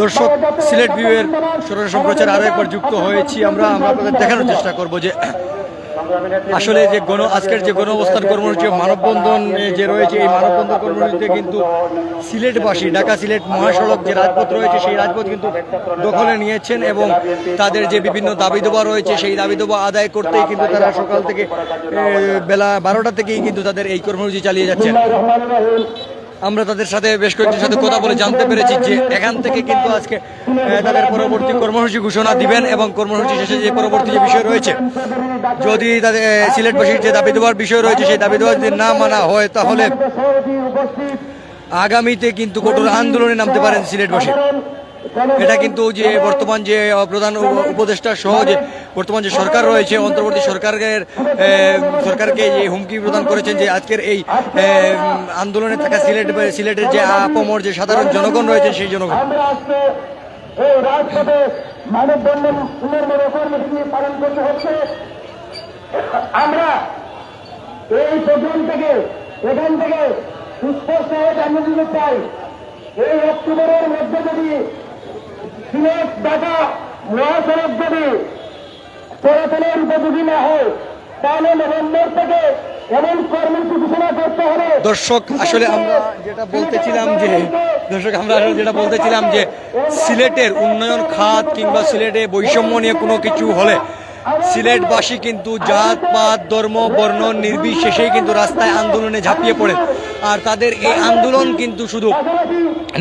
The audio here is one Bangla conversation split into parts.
দর্শক, সিলেট ভিউয়ের সরাসরি সম্প্রচার আরও একবার যুক্ত হয়েছি আমরা। আমরা আপনাদের দেখানোর চেষ্টা করব যে, আসলে যে গণ, আজকের যে গণ অবস্থান কর্মসূচি মানববন্ধন যে রয়েছে, এই মানববন্ধন কর্মসূচিতে কিন্তু সিলেটবাসী, ঢাকা সিলেট মহাসড়ক যে রাজপথ রয়েছে, সেই রাজপথ কিন্তু দখলে নিয়েছেন এবং তাদের যে বিভিন্ন দাবি দেওয়া রয়েছে, সেই দাবি দেওয়া আদায় করতেই কিন্তু তারা সকাল থেকে বেলা বারোটা থেকেই কিন্তু তাদের এই কর্মসূচি চালিয়ে যাচ্ছেন। আমরা তাদের সাথে বেশ কয়েকজনের সাথে কথা বলে জানতে পেরেছি যে এখান থেকে কিন্তু আজকে তাদের পরবর্তী কর্মসূচি ঘোষণা দিবেন এবং কর্মসূচি শেষে যে পরবর্তী যে বিষয় রয়েছে, যদি তাদের সিলেটবাসীর যে দাবি দেওয়ার বিষয় রয়েছে, সেই দাবি দেওয়া যদি না মানা হয়, তাহলে আগামীতে কিন্তু কঠোর আন্দোলনে নামতে পারেন সিলেটবাসী এটা কিন্তু যে বর্তমান যে প্রধান উপ- উপদেষ্টা সহ যে বর্তমান যে সরকার রয়েছে, অন্তর্বর্তী সরকারের সরকারকে যে হুমকি প্রদান করেছেন যে আজকের এই আন্দোলনে থাকা সিলেট, সিলেটের যে আপমর যে সাধারণ জনগণ রয়েছে সেই জনগণ। পুনর্ময় কর্মসূচি পালন করতে হচ্ছে। আমরা এই থেকে, এখান থেকে সুস্পষ্ট এই অক্টোবরের মধ্যে যদি সিলেট মহাসড়ক যদি চলাচলের উপযোগী না হয় তাহলে নভেম্বর থেকে এমন কর্মসূচি ঘোষণা করতে হবে। দর্শক আসলে আমরা যেটা বলতেছিলাম যে দর্শক আমরা আসলে যেটা বলতেছিলাম যে সিলেটের উন্নয়ন খাত কিংবা সিলেটে বৈষম্য নিয়ে কোনো কিছু হলে সিলেটবাসী কিন্তু জাত পাত ধর্ম বর্ণ নির্বিশেষেই কিন্তু রাস্তায় আন্দোলনে ঝাঁপিয়ে পড়ে। আর তাদের এই আন্দোলন কিন্তু শুধু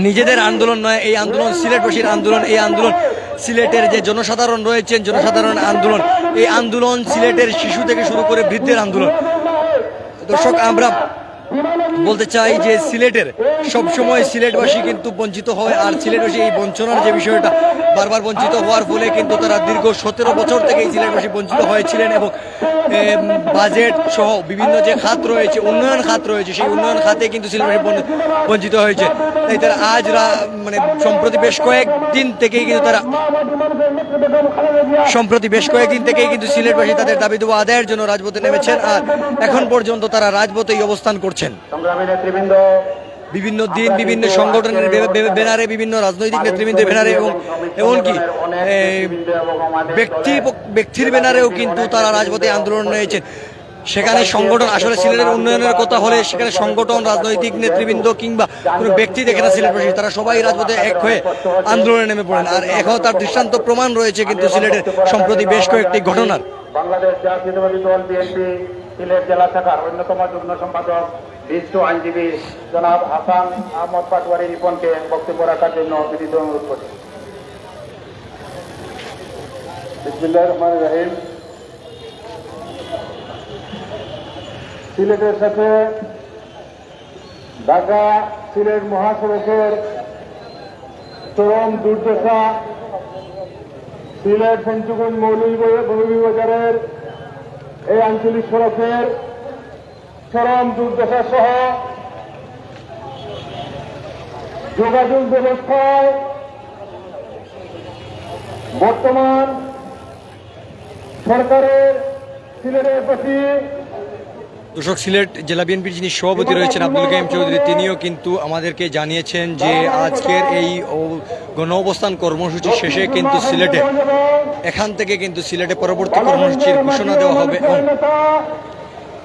নিজেদের আন্দোলন নয় এই আন্দোলন সিলেটবাসীর আন্দোলন এই আন্দোলন সিলেটের যে জনসাধারণ রয়েছেন, জনসাধারণ আন্দোলন, এই আন্দোলন সিলেটের শিশু থেকে শুরু করে বৃদ্ধের আন্দোলন। দর্শক, আমরা বলতে চাই যে সিলেটের সবসময় সিলেটবাসী কিন্তু বঞ্চিত হয়, আর সিলেটবাসী এই বঞ্চনার যে বিষয়টা বারবার বঞ্চিত হওয়ার ফলে কিন্তু তারা দীর্ঘ সতেরো বছর থেকে এই সিলেটবাসী বঞ্চিত হয়েছিলেন এবং বাজেট সহ বিভিন্ন যে খাত রয়েছে, উন্নয়ন খাত রয়েছে, সেই উন্নয়ন খাতে কিন্তু সিলেটবাসী বঞ্চিত হয়েছে। তাই তারা আজ মানে সম্প্রতি বেশ কয়েকদিন থেকেই কিন্তু তারা সম্প্রতি বেশ কয়েকদিন থেকেই কিন্তু সিলেটবাসী তাদের দাবি দেওয়া আদায়ের জন্য রাজপথে নেমেছেন, আর এখন পর্যন্ত তারা রাজপথেই অবস্থান করছেন? বিভিন্ন দিন বিভিন্ন সংগঠনের ব্যানারে বিভিন্ন রাজনৈতিক নেতৃবৃন্দের ব্যানারে এবং এমনকি ব্যক্তি ব্যক্তির ব্যানারেও কিন্তু তারা রাজপথে আন্দোলন নিয়েছেন সেখানে সংগঠন আসলে সিলেটের উন্নয়নের কথা হলে সেখানে সংগঠন রাজনৈতিক নেতৃবৃন্দ কিংবা কোনো ব্যক্তি দেখে না সিলেটবাসী তারা সবাই রাজপথে এক হয়ে আন্দোলনে নেমে পড়েন। আর এখন তার দৃষ্টান্ত প্রমাণ রয়েছে কিন্তু সিলেটের সম্প্রতি বেশ কয়েকটি ঘটনার। বাংলাদেশ জাতীয়তাবাদী দল বিএনপি সিলেট জেলা শাখার অন্যতম যুগ্ম সম্পাদক বিশিষ্ট আইনজীবী জনাব হাসান আহমদ পাটোয়ারি রিপনকে বক্তব্য রাখার জন্য বিনীত অনুরোধ করছি। সিলেটের সাথে ঢাকা সিলেট মহাসড়কের চরম দুর্দশা, সিলেট পঞ্চগঞ্জ মৌলভীবাজারের এই আঞ্চলিক সড়কের চরম দুর্দশা সহ যোগাযোগ ব্যবস্থায় বর্তমান সরকারের সিলেটের প্রতি দর্শক সিলেট জেলা বিএনপির যিনি সভাপতি রয়েছেন আব্দুল কাইম চৌধুরী তিনিও কিন্তু আমাদেরকে জানিয়েছেন যে আজকের এই গণ অবস্থান কর্মসূচি শেষে কিন্তু সিলেটে এখান থেকে কিন্তু সিলেটে পরবর্তী কর্মসূচির ঘোষণা দেওয়া হবে এবং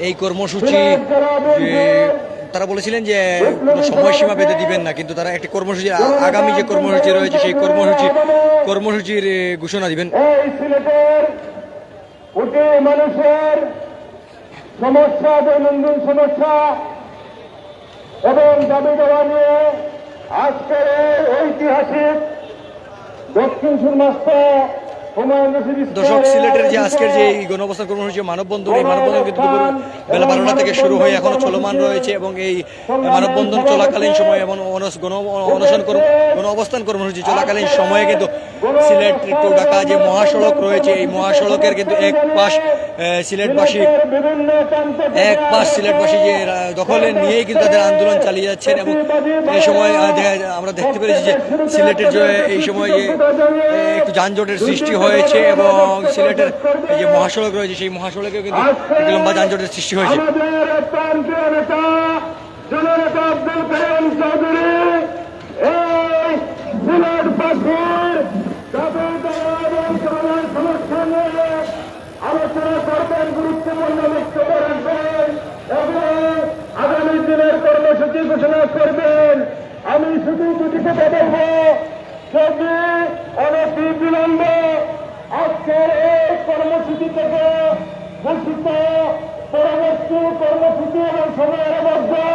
এই কর্মসূচি তারা বলেছিলেন যে সময়সীমা বেঁধে দিবেন না, কিন্তু তারা একটি কর্মসূচি আগামী যে কর্মসূচি রয়েছে, সেই কর্মসূচি, কর্মসূচির ঘোষণা দিবেন। মানুষের সমস্যা, দৈনন্দিন সমস্যা এবং দাবি দেওয়া নিয়ে আজকের ঐতিহাসিক দক্ষিণ সুরমাস্ত দর্শক সিলেটের যে আজকের যে এই গণঅবস্থান কর্মসূচি মানববন্ধন এই মানববন্ধন কিন্তু দুপুর বেলা বারোটা থেকে শুরু হয়ে এখনও চলমান রয়েছে এবং এই মানববন্ধন চলাকালীন সময়ে এবং গণ অনশন গণ অবস্থান কর্মসূচি চলাকালীন সময়ে কিন্তু সিলেট টু ঢাকা যে মহাসড়ক রয়েছে এই মহাসড়কের কিন্তু এক পাশ সিলেটবাসী এক পাশ সিলেটবাসী যে দখলে নিয়েই কিন্তু তাদের আন্দোলন চালিয়ে যাচ্ছেন এবং এই সময় আমরা দেখতে পেরেছি যে সিলেটের যে এই সময় যে একটু যানজটের সৃষ্টি হয়েছে এবং সিলেটের যে মহাসড়ক রয়েছে, সেই মহাসড়কেও কিন্তু লম্বা যানজটের সৃষ্টি হয়েছে। গুরুত্বপূর্ণ আগামী দিনের কর্মসূচি ঘোষণা করবেন আমি শুধু দুটিকে কথা যদি অনতি বিলম্ব আজকের এই কর্মসূচি থেকে ঘোষিত পরবর্তী কর্মসূচি এবং সময়ের মধ্যে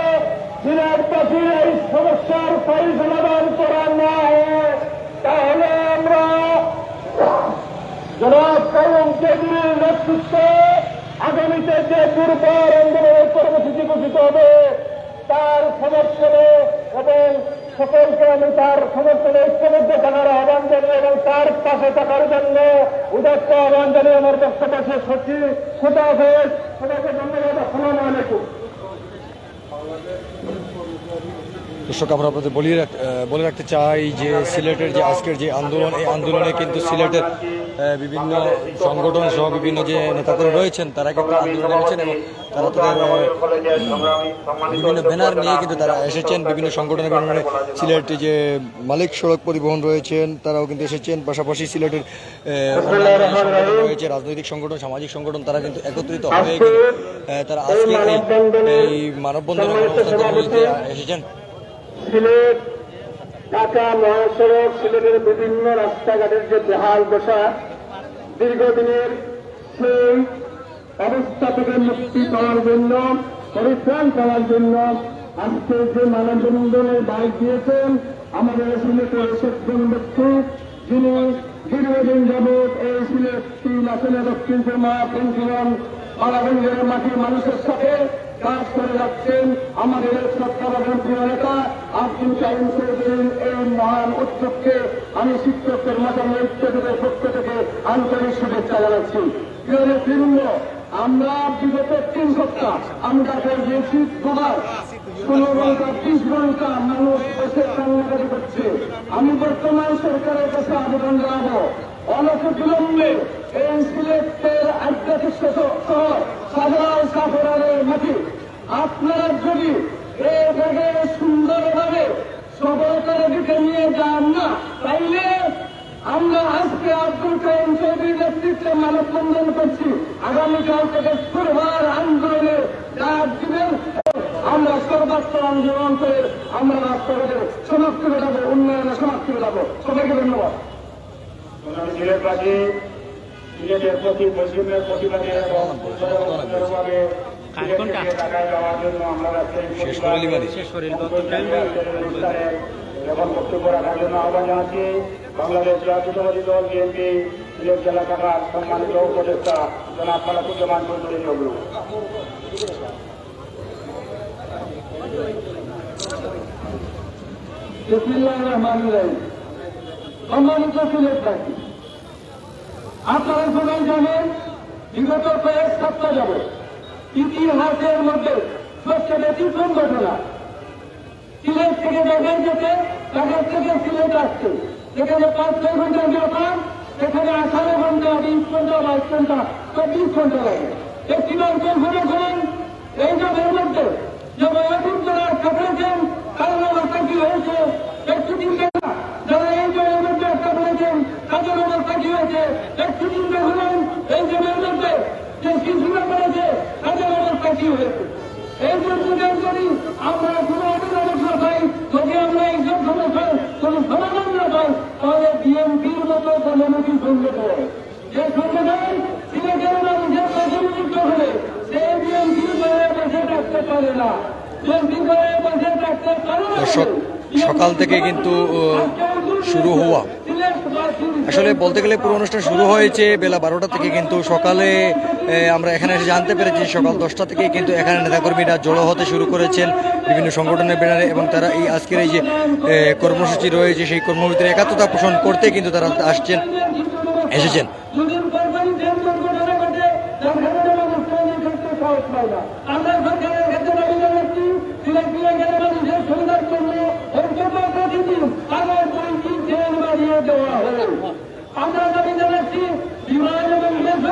সিলেটবাসীর এই সমস্যার স্থায়ী সমাধান করা না তাহলে আমরা জনাব কায়ুম চৌধুরীর নেতৃত্বে আগামীতে যে দুর্বার আন্দোলনের কর্মসূচি ঘোষিত হবে, তার সমর্থনে সকলকে আমি তার সমর্থনে ঐক্যবদ্ধ থাকার আহ্বান জানিয়ে এবং তার পাশে থাকার জন্য উদাত্ত আহ্বান জানিয়ে আমার বক্তব্য শেষ করছি। খুদা হাফেজ। সবাইকে ধন্যবাদ। আসসালামু আলাইকুম। দর্শক, আমরা আপনাদের বলি রাখ- বলে রাখতে চাই যে সিলেটের যে আজকের যে আন্দোলন, এই আন্দোলনে কিন্তু সিলেটের বিভিন্ন সংগঠন সহ বিভিন্ন যে নেতাকর্মী রয়েছেন, তারা কিন্তু আন্দোলন রয়েছেন এবং তারা বিভিন্ন ব্যানার নিয়ে কিন্তু তারা এসেছেন বিভিন্ন সংগঠনের বিভিন্ন সিলেটে যে মালিক সড়ক পরিবহন রয়েছেন তারাও কিন্তু এসেছেন। পাশাপাশি সিলেটের রয়েছে রাজনৈতিক সংগঠন সামাজিক সংগঠন তারা কিন্তু একত্রিত হয়ে তারা আজকে এই- মানববন্ধনের এসেছেন। সিলেট ঢাকা মহাসড়ক সিলেটের বিভিন্ন রাস্তাঘাটের যে বেহাল দশা দীর্ঘদিনের সেই অবস্থা থেকে মুক্তি পাওয়ার জন্য, পরিত্রাণ পাওয়ার জন্য আজকে যে মানববন্ধনের বাইক দিয়েছেন আমাদের সিলেটের সজ্জন ব্যক্তি, যিনি দীর্ঘদিন যাবৎ এই সিলেট তিন আসনে দক্ষিণ সুরমা পঞ্চগণ মালাগঞ্জের মাটির মানুষের সাথে কাজ করে যাচ্ছেন আমাদের সত্তাবাদন প্রিয় নেতা আব্দুল কাইম চৌধুরীর এই মহান উদ্যোগকে আমি শিক্ষকের মাতার ঐক্যদের পক্ষ থেকে আন্তরিক শুভেচ্ছা জানাচ্ছি। প্রিয় নেতৃবৃন্দ আমরা বিগত তিন সপ্তাহ আমরা দিয়েছি দুবার ষোলো ঘণ্টা, বিশ ঘণ্টা মানুষ বসে কান্নাকাটি করছে। আমি বর্তমান সরকারের কাছে আবেদন জানাব অনেক বিলম্বে এই সিলেটের আধ্যাত্মিক সাধারণ সাফরারের মাটি। আপনারা যদি এই জায়গায় সুন্দরভাবে সফলতার দিকে নিয়ে যান না, তাইলে আমরা আজকে আব্দুল কাইম চৌধুরীর নেতৃত্বে মানববন্ধন করছি। আগামীকাল থেকে শুরুবার আন্দোলনে ডাক দিবেন। আমরা সর্বাত্ম আন্দোলন করে আমরা রাস্তাঘাটে সমাপ্তি ঘটাবো উন্নয়নে সমাপ্তি ঘটাবো সবাইকে ধন্যবাদ। সিলেটবাসী সিলেটের প্রতি পশ্চিমের প্রতিবাদে এবং সুন্দরভাবে সিলেট থেকে যাওয়ার জন্য আমরা। এখন বক্তব্য রাখার জন্য আহ্বান জানাচ্ছি, বাংলাদেশ জাতীয়তাবাদী দল, বিএনপি, সিলেট জেলা শাখার সম্মানিত উপদেষ্টা জনাব মালাকুজ্জামান চৌধুরী রহিম। সম্মানিত সিলেটবাসী আপনারা সবাই জানেন, বিগত কয়েক সপ্তাহ যাব ইতিহাসের মধ্যে সবচেয়ে ব্যতিক্রম ঘটনা সিলেট থেকে ঢাকায় যেতে ঢাকার থেকে সিলেট আসছে। যেখানে পাঁচ ছয় ঘণ্টা ব্যাপার সেখানে আঠারো ঘণ্টা বিশ ঘণ্টা বাইশ ঘণ্টা চব্বিশ ঘণ্টা লাগে। একটি অঞ্চল ঘুরে ঘুরেন, এই জবের মধ্যে যে বয়সের যারা কাটাচ্ছেন কারণ অবস্থা কি হয়েছে? একটু যারা এই জবের মধ্যে একটা করেছেন তাদের অবস্থা কি হয়েছে? একটু এই মধ্যে যে শিশুরা করেছে তাদের অবস্থা কি হয়েছে? এই যদি আমরা কোনো অভিযোগ না পাই যদি আমরা এইসব সমস্যার কোনো সমাধান না পাই তাহলে বিএনপির মতো কমিউনিটি সংগঠন যে সংগঠন সিলেটের মানুষের কাছে নিযুক্ত হলে সে বিএনপির দলে বসে থাকতে পারে না বিএনপি দলে বসে থাকতে পারে না দর্শক, সকাল থেকে কিন্তু, শুরু হওয়া। আসলে বলতে গেলে পুরো অনুষ্ঠান শুরু হয়েছে বেলা বারোটা থেকে কিন্তু সকালে আমরা এখানে এসে জানতে পেরেছি সকাল দশটা থেকে কিন্তু এখানে নেতাকর্মীরা জড়ো হতে শুরু করেছেন বিভিন্ন সংগঠনের ব্যানারে এবং তারা এই আজকের এই যে কর্মসূচি রয়েছে সেই কর্মসূচির একাত্মতা পোষণ করতে কিন্তু তারা আসছেন এসেছেন দুদিন পর পরই ট্রেন দুর্ঘটনা ঘটে যার কারণে মানুষ ট্রেনে থাকতে সাহস পায় না আমরা সরকারের ক্ষেত্রে দাবি জানাচ্ছি সিলেট বিভাগের মানুষের সুবিধার জন্য অন্তত প্রতিদিন আবার দুইটি ট্রেন বাড়িয়ে দেওয়া হলো আমরা দাবি জানাচ্ছি বিমান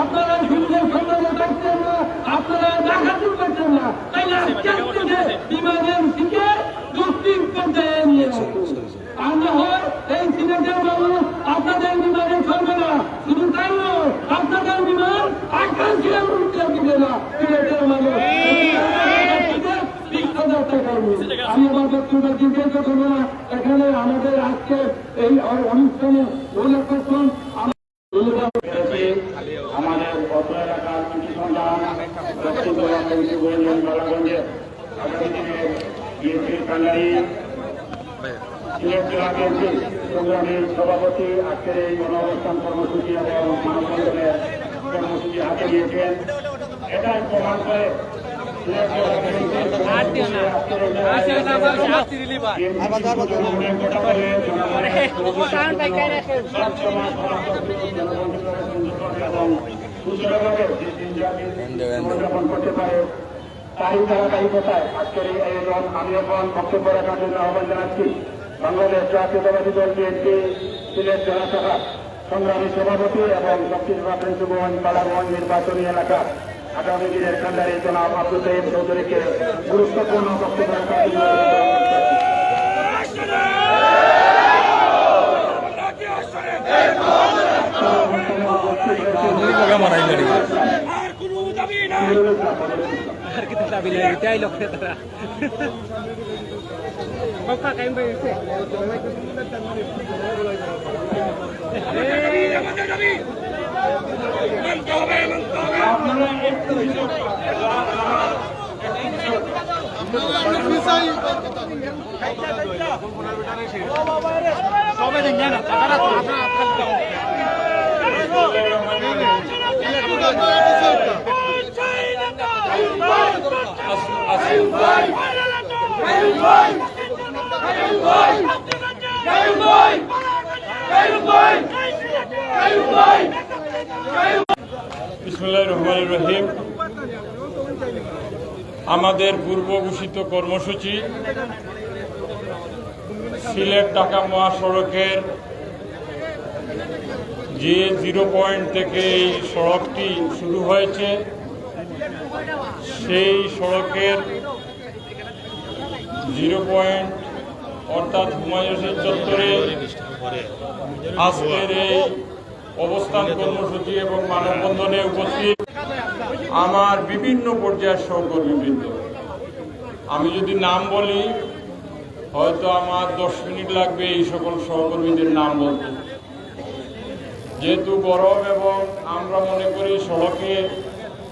আপনারা সুবিধার সম্মান করছেন না, আপনারা ডাকাতি করছেন না। তাইলে আজকের থেকে বিমানের দুষ্টির পর্যায়ে নিয়ে আর না হয় এই সিলেটের মানুষ আপনাদের বিমানে চলবে না। শুধু তাই নয়, আপনাদের বিমান আকাঙ্ক্ষা উঠতে দিবে না সিলেটের আমি আমার বক্তব্য দীর্ঘায়িত করব না। এখানে আমাদের আজকে এই অনুষ্ঠানে উল্লেখ করছেন পেরেছি আমাদের অত এলাকার কৃষি সন্তান দক্ষিণবঙ্গ ইউনিয়ন বালাগঞ্জের আগামী দিনে বিএনপির কান্ডারি সিলেট জেলা বিএনপি সংগ্রামী সভাপতি আজকের এই গণঅবস্থান কর্মসূচি এবং মানববন্ধনের কর্মসূচি হাতে নিয়েছেন এটাই প্রমাণ করে করতে পারে তারই ধারাবাহিকতায় আজকের এই আমি এখন বক্তব্য রাখার জন্য আহ্বান জানাচ্ছি। বাংলাদেশ জাতীয়তাবাদী দল বিএনপি সিলেট জেলা শাখা সংগ্রামী সভাপতি এবং দক্ষিণ প্রিন্সিগঞ্জ বালাগঞ্জ নির্বাচনী এলাকা আগামী দিনের কান্ডারি জনাব আব্দুল সাহেব চৌধুরীকে গুরুত্বপূর্ণ বক্তব্য রাখার জন্য অনুরোধ করছি। আর কিছু দাবি লাগে তাই লক্ষ্যে তারা সবাই দেখেন না টাকাটা তো আপনার রহমান রহিম। আমাদের পূর্ব ঘোষিত কর্মসূচি সিলেট ঢাকা মহাসড়কের যে জিরো পয়েন্ট থেকে এই সড়কটি শুরু হয়েছে, সেই সড়কের জিরো পয়েন্ট অর্থাৎ হুমায়ুন চত্বরে আজকের এই অবস্থান কর্মসূচি এবং মানববন্ধনে উপস্থিত আমার বিভিন্ন পর্যায়ের সহকর্মীবৃন্দ। আমি যদি নাম বলি, হয়তো আমার দশ মিনিট লাগবে এই সকল সহকর্মীদের নাম বলতে। যেহেতু গরম এবং আমরা মনে করি সড়কে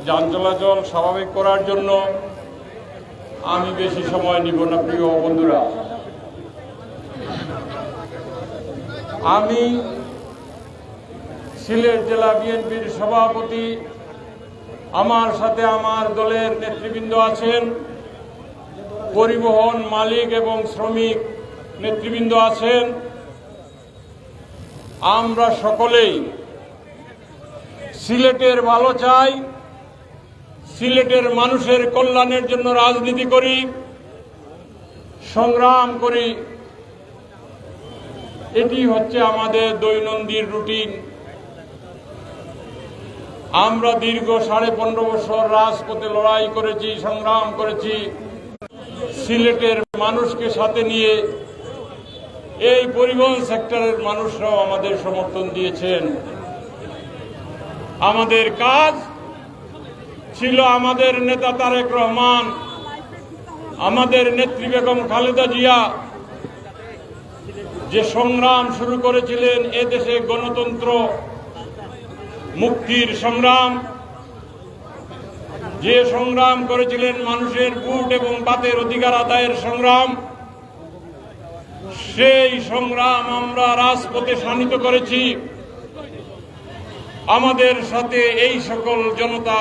যান চলাচল স্বাভাবিক করার জন্য আমি বেশি সময় নিব না, প্রিয় বন্ধুরা। আমি সিলেট জেলা বিএনপির সভাপতি, আমার সাথে আমার দলের নেতৃবৃন্দ আছেন, পরিবহন মালিক এবং শ্রমিক নেতৃবৃন্দ আছেন। আমরা সকলেই সিলেটের ভালো চাই, সিলেটের মানুষের কল্যাণের জন্য রাজনীতি করি, সংগ্রাম করি। এটি হচ্ছে আমাদের দৈনন্দিন রুটিন। আমরা দীর্ঘ সাড়ে পনেরো বছর রাজপথে লড়াই করেছি, সংগ্রাম করেছি। সিলেটের মানুষকে সাথে নিয়ে এই পরিবহন সেক্টরের মানুষরাও আমাদের সমর্থন দিয়েছেন। আমাদের কাজ ছিল আমাদের নেতা তারেক রহমান, আমাদের নেত্রী বেগম খালেদা জিয়া যে সংগ্রাম শুরু করেছিলেন এ দেশে গণতন্ত্র মুক্তির সংগ্রাম, যে সংগ্রাম করেছিলেন মানুষের বুট এবং বাতের অধিকার আদায়ের সংগ্রাম, সেই সংগ্রাম আমরা রাজপথে শানিত করেছি। আমাদের সাথে এই সকল জনতা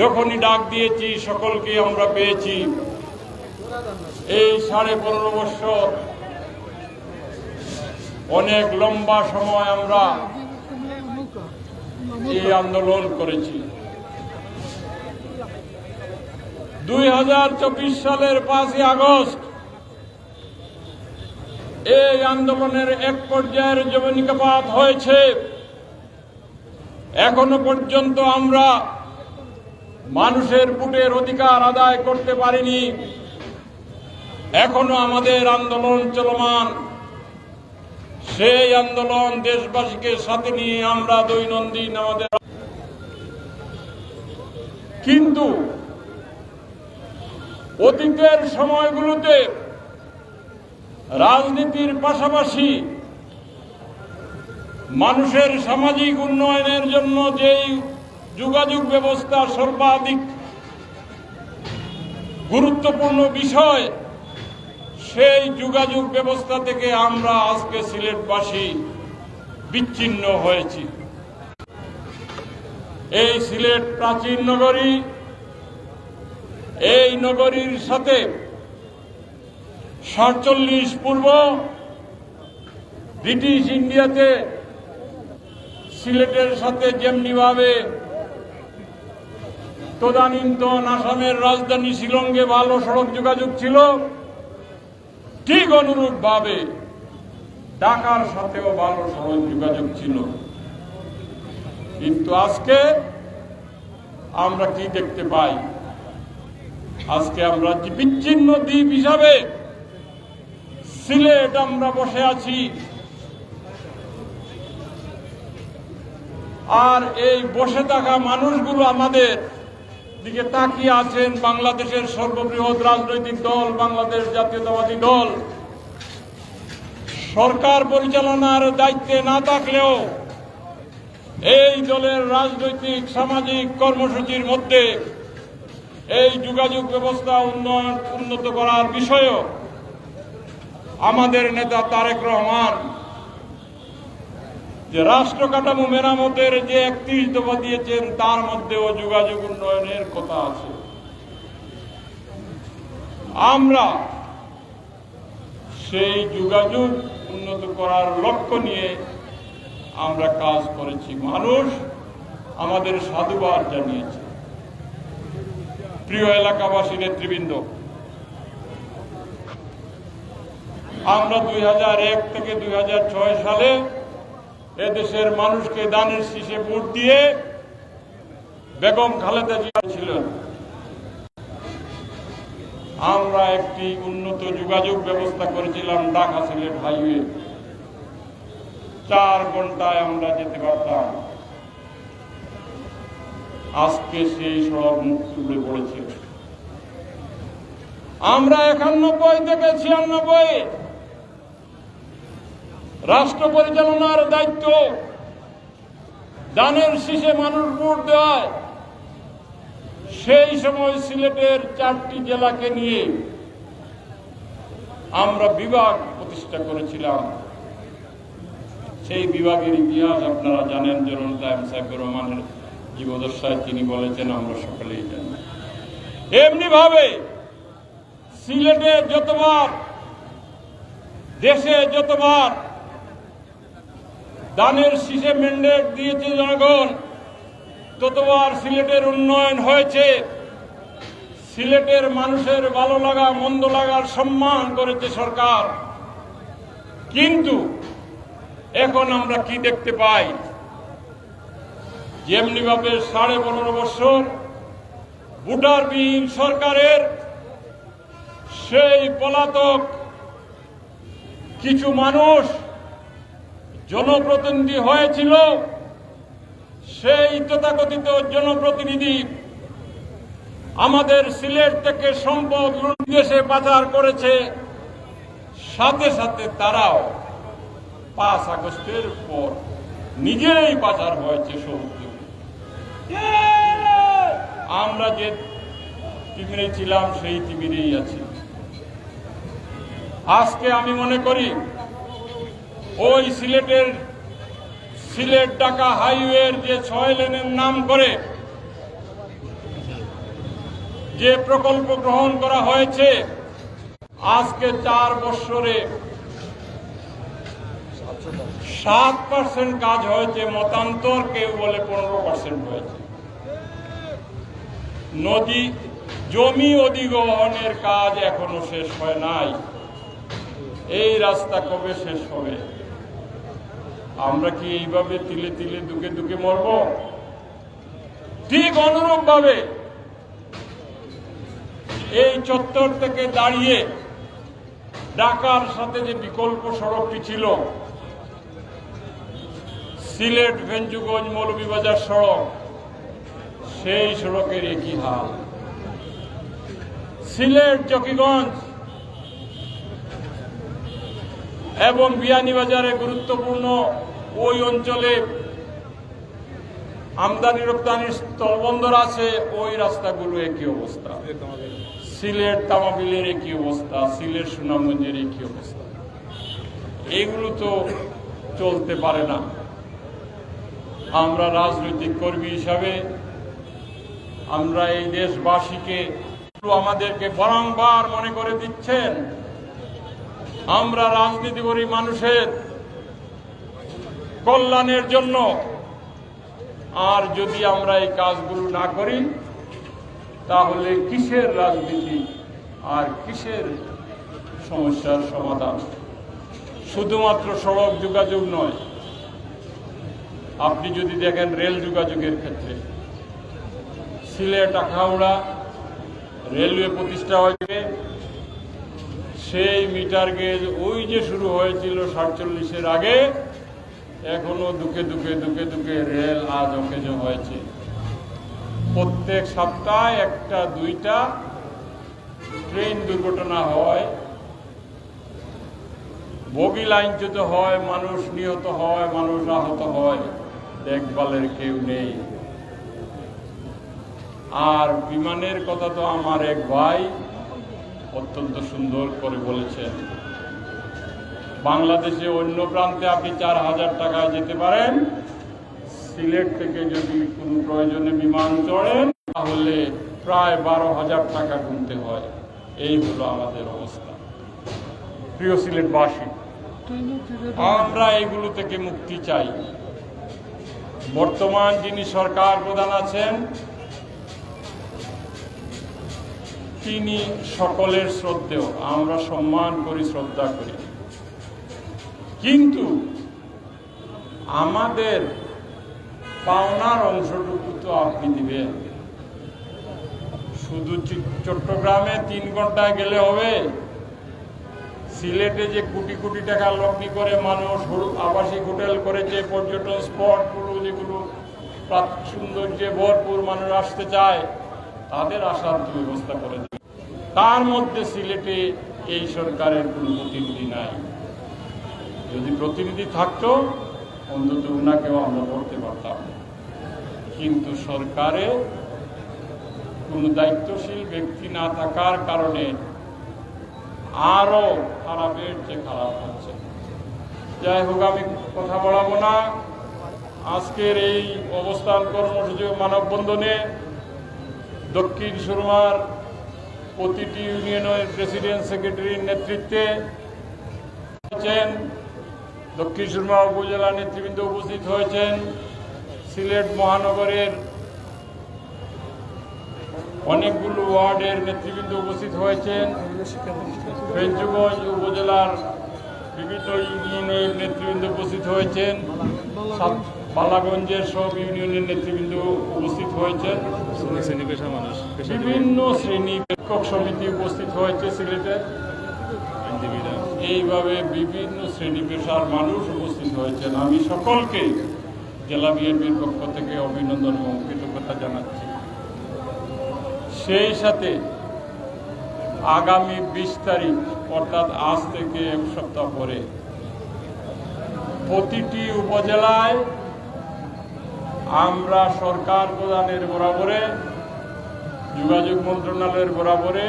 যখনই ডাক দিয়েছি, সকলকে আমরা পেয়েছি। এই সাড়ে পনেরো বছর অনেক লম্বা সময় আমরা এই আন্দোলন করেছি। দুই হাজার চব্বিশ সালের পাঁচই আগস্ট এই আন্দোলনের এক পর্যায়ের যবনিকাপাত হয়েছে। এখনও পর্যন্ত আমরা মানুষের বুটের অধিকার আদায় করতে পারিনি। এখনও আমাদের আন্দোলন চলমান। সেই আন্দোলন দেশবাসীকে সাথে নিয়ে আমরা দৈনন্দিন আমাদের কিন্তু অতীতের সময়গুলোতে রাজনীতির পাশাপাশি মানুষের সামাজিক উন্নয়নের জন্য যেই যোগাযোগ ব্যবস্থা সর্বাধিক গুরুত্বপূর্ণ বিষয় সেই যোগাযোগ ব্যবস্থা থেকে আমরা আজকে সিলেটবাসী বিচ্ছিন্ন হয়েছি। এই সিলেট প্রাচীন নগরী, এই নগরীর সাথে সাতচল্লিশ পূর্ব ব্রিটিশ ইন্ডিয়াতে সিলেটের সাথে যেমনিভাবে তদানীন্তন আসামের রাজধানী শিলংয়ে ভালো সড়ক যোগাযোগ ছিল ঠিক অনুরূপ ভাবে ঢাকার সাথেও ভালো সড়ক যোগাযোগ ছিল। কিন্তু আজকে আমরা কি দেখতে পাই? আজকে আমরা বিচ্ছিন্ন দ্বীপ হিসাবে সিলেট আমরা বসে আছি। আর এই বসে থাকা মানুষগুলো আমাদের দিকে তাকিয়ে আছেন বাংলাদেশের সর্ববৃহৎ রাজনৈতিক দল, বাংলাদেশ জাতীয়তাবাদী দল। সরকার পরিচালনার দায়িত্বে না থাকলেও এই দলের রাজনৈতিক, সামাজিক কর্মসূচির মধ্যে এই যোগাযোগ ব্যবস্থা উন্নয়ন উন্নত করার বিষয়েও আমাদের নেতা তারেক রহমান যে রাষ্ট্র কাঠামো মেরামতের যে একত্রিশ দফা দিয়েছেন, তার মধ্যেও যোগাযোগ উন্নয়নের কথা আছে। আমরা সেই যোগাযোগ উন্নত করার লক্ষ্য নিয়ে আমরা কাজ করেছি। মানুষ আমাদের সাধুবাদ জানিয়েছে। প্রিয় এলাকাবাসী, নেতৃবৃন্দ, আমরা দুই হাজার এক থেকে দুই হাজার ছয় সালে এদেশের মানুষকে দানের শীষে ভোট দিয়ে বেগম খালেদা জিয়া ছিলেন। আমরা একটি উন্নত যোগাযোগ ব্যবস্থা করেছিলাম ঢাকা সিলেট হাইওয়ে। চার ঘন্টায় আমরা যেতে পারতাম। আজকে সেই সড়ক মুখ তুলে পড়েছে আমরা একানব্বই থেকে ছিয়ানব্বই। রাষ্ট্র পরিচালনার দায়িত্ব। দানের শীষে মানুষ ভোট দেওয়ায় সেই সময় সিলেটের চারটি জেলাকে নিয়ে আমরা বিভাগ প্রতিষ্ঠা করেছিলাম। সেই বিভাগের ইতিহাস আপনারা জানেন জনতা এম সাইফুর রহমানের জীবদশায় তিনি বলেছেন, আমরা সকলেই জানি। এমনি ভাবে সিলেটে যতবার, দেশে যতবার দানের শীষে ম্যান্ডেট দিয়েছে জনগণ। ততবার সিলেটের উন্নয়ন হয়েছে। সিলেটের মানুষের ভালো লাগা, মন্দ লাগার সম্মান করেছে সরকার। কিন্তু এখন আমরা কি দেখতে পাই? যেমনি ভাবে সাড়ে পনেরো বছর ভোটারবিহীন সরকারের সেই পলাতক কিছু মানুষ জনপ্রতিনিধি হয়েছিল সেই তথাকথিত জনপ্রতিনিধি আমাদের সিলেট থেকে সম্পদ দেশে পাচার করেছে। সাথে সাথে তারাও পাঁচ আগস্টের পর নিজেই পাচার হয়েছে সমুদ্র। আমরা যে তিমিরে ছিলাম, সেই তিমিরেই আছি। আজকে আমি মনে করি ওই সিলেটের সিলেট ঢাকা হাইওয়ের যে ছয় লেনের নাম করে যে প্রকল্প গ্রহণ করা হয়েছে, আজকে চার বৎসরে সাত পার্সেন্ট কাজ হয়েছে, মতান্তর কেউ বলে পনেরো পার্সেন্ট হয়েছে। নদী, জমি অধিগ্রহণের কাজ এখনও শেষ হয় নাই। এই রাস্তা কবে শেষ হবে? আমরা কি এইভাবে তিলে তিলে দুকে দুকে মরব? ঠিক অনুরূপ ভাবে এই চত্বর থেকে দাঁড়িয়ে ঢাকার সাথে যে বিকল্প সড়কটি ছিল, সিলেট ভেঞ্জুগঞ্জ মৌলভীবাজার সড়ক, সেই সড়কের একই হাল। সিলেট, জকিগঞ্জ এবং বিয়ানীবাজারে গুরুত্বপূর্ণ ওই অঞ্চলে আমদানি রপ্তানির স্থলবন্দর আছে, ওই রাস্তাগুলো একই অবস্থা। সিলেট তামাবিলের একই অবস্থা, সিলেট সুনামগঞ্জের একই অবস্থা। এগুলো তো চলতে পারে না। আমরা রাজনৈতিক কর্মী হিসাবে আমরা এই দেশবাসীকে আমাদেরকে বারংবার মনে করে দিচ্ছেন আমরা রাজনীতি করি মানুষের কল্যাণের জন্য। আর যদি আমরা এই কাজগুলো না করি, তাহলে কিসের রাজনীতি আর কিসের সমস্যার সমাধান? শুধুমাত্র সড়ক যোগাযোগ নয়, আপনি যদি দেখেন রেল যোগাযোগের ক্ষেত্রে, সিলেট, আখাউড়া রেলওয়ে প্রতিষ্ঠা হয়েছে। সেই মিটার গেজ ওই যে শুরু হয়েছিল সাতচল্লিশের আগে, এখনও দুকে দুকে দুকে দুকে রেল আজ অকেজ হয়েছে। প্রত্যেক সপ্তাহে একটা, দুইটা ট্রেন দুর্ঘটনা হয়। বগি লাইনচ্যুত হয়, মানুষ নিহত হয়, মানুষ আহত হয়, দেখভালের কেউ নেই। আর বিমানের কথা তো আমার এক ভাই অত্যন্ত সুন্দর করে বলেছেন। বাংলাদেশে অন্য প্রান্তে আপনি চার হাজার টাকায় যেতে পারেন। সিলেট থেকে যদি কোনো প্রয়োজনে বিমান চড়েন, তাহলে প্রায় বারো হাজার টাকা গুনতে হয়। এই হলো আমাদের অবস্থা। প্রিয় সিলেটবাসী, আমরা এগুলো থেকে মুক্তি চাই। বর্তমান যিনি সরকার প্রধান আছেন তিনি সকলের শ্রদ্ধেয়। আমরা সম্মান করি, শ্রদ্ধা করি। কিন্তু আমাদের পাওনার অংশটুকু তো আপনি দিবেন। শুধু চট্টগ্রামে তিন ঘন্টায় গেলে হবে। সিলেটে যে কোটি কোটি টাকা লগ্নি করে মানুষ আবাসিক হোটেল করেছে পর্যটন স্পটগুলো যেগুলো সৌন্দর্যে ভরপুর মানুষ আসতে চায়, তাদের আসার ব্যবস্থা করে দেবে তার মধ্যে সিলেটে এই সরকারের কোনো প্রতিনিধি নাই। যদি প্রতিনিধি থাকতো, অন্তত ওনাকেও আমরা করতে পারতাম। কিন্তু সরকারে কোনো দায়িত্বশীল ব্যক্তি না থাকার কারণে আরও খারাপের চেয়ে খারাপ হচ্ছে। যাই হোক, আমি কথা বলাবো না। আজকের এই অবস্থান কর্মসূচি মানববন্ধনে দক্ষিণ সুরমার প্রতিটি ইউনিয়নের প্রেসিডেন্ট, সেক্রেটারির নেতৃত্বে হয়েছেন। দক্ষিণ সুরমা উপজেলা নেতৃবৃন্দ উপস্থিত হয়েছেন। সিলেট মহানগরের অনেকগুলো ওয়ার্ডের নেতৃবৃন্দ উপস্থিত হয়েছেন। ফেঞ্চুগঞ্জ উপজেলার বিভিন্ন ইউনিয়নের নেতৃবৃন্দ উপস্থিত হয়েছেন। বালাগঞ্জের সব ইউনিয়নের নেতৃবৃন্দ উপস্থিত হয়েছেন। বিভিন্ন শ্রেণি শিক্ষক সমিতি উপস্থিত হয়েছে সিলেটের এইভাবে বিভিন্ন শ্রেণি পেশার মানুষ উপস্থিত হয়েছেন। আমি সকলকে জেলা বিএনপির পক্ষ থেকে অভিনন্দন এবং কৃতজ্ঞতা জানাচ্ছি। সেই সাথে আগামী বিশ তারিখ, অর্থাৎ আজ থেকে এক সপ্তাহ পরে, প্রতিটি উপজেলায় আমরা সরকার প্রদানের বরাবরে, যোগাযোগ মন্ত্রণালয়ের বরাবরে,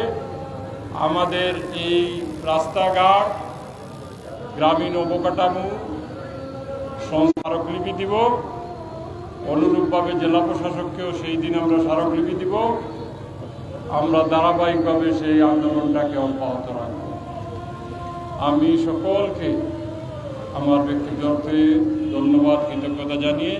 আমাদের এই রাস্তাঘাট, গ্রামীণ অবকাঠামো স্মারকলিপি দিব। অনুরূপভাবে জেলা প্রশাসককেও সেই দিন আমরা স্মারকলিপি দিব। আমরা ধারাবাহিকভাবে সেই আন্দোলনটাকে অব্যাহত রাখব। আমি সকলকে আমার ব্যক্তিগত ধন্যবাদ, কৃতজ্ঞতা জানিয়ে